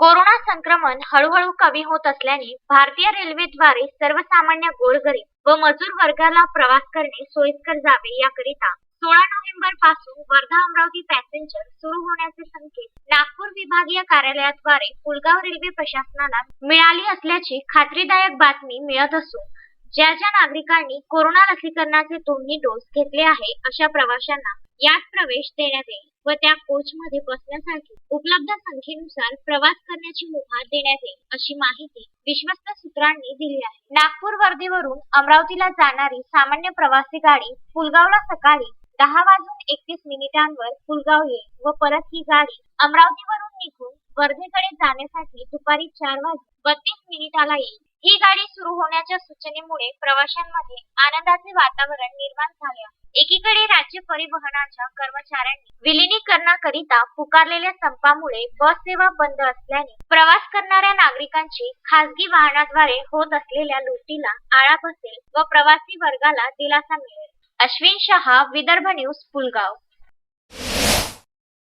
Corona संक्रमण हळूहळू कमी होत असल्याने भारतीय रेल्वेद्वारे सर्वसामान्य गोरगरीब व मजूर वर्गाला प्रवास करणे सोयीस्कर जावे याकरिता सोळा नोव्हेंबरपासून वर्धा अमरावती पॅसेंजर सुरू होण्याचे संकेत नागपूर विभागीय कार्यालयाद्वारे पुलगाव रेल्वे प्रशासनाला मिळाली असल्याची खात्रीदायक बातमी मिळत असून ज्या ज्या नागरिकांनी कोरोना लसीकरणाचे दोन्ही डोस घेतले आहे अशा प्रवाशांना यात प्रवेश देण्यात येईल व त्या कोच मध्ये बसण्यासाठी उपलब्ध संख्येनुसार प्रवास करण्याची मुभा देण्यात येईल अशी माहिती विश्वस्त सूत्रांनी दिली आहे. नागपूर वर्धेवरून अमरावतीला जाणारी सामान्य प्रवासी गाडी पुलगावला सकाळी दहा वाजून एकतीस मिनिटांवर पुलगाव येईल व परत ही गाडी अमरावतीवरून निघून वर्धेकडे जाण्यासाठी दुपारी चार वाजून बत्तीस मिनिटाला येईल. ही गाडी सुरू होण्याच्या सूचनेमुळे प्रवाशांमध्ये आनंदाचे वातावरण निर्माण झाले आहे. एकीकडे राज्य परिवहनाच्या कर्मचाऱ्यांनी विलिनीकरणाकरिता पुकारलेल्या संपामुळे बस सेवा बंद असल्याने प्रवास करणाऱ्या नागरिकांची खासगी वाहनाद्वारे होत असलेल्या लुटीला आळा बसेल व प्रवासी वर्गाला दिलासा मिळेल. अश्विन शहा विदर्भ न्यूज पुलगाव.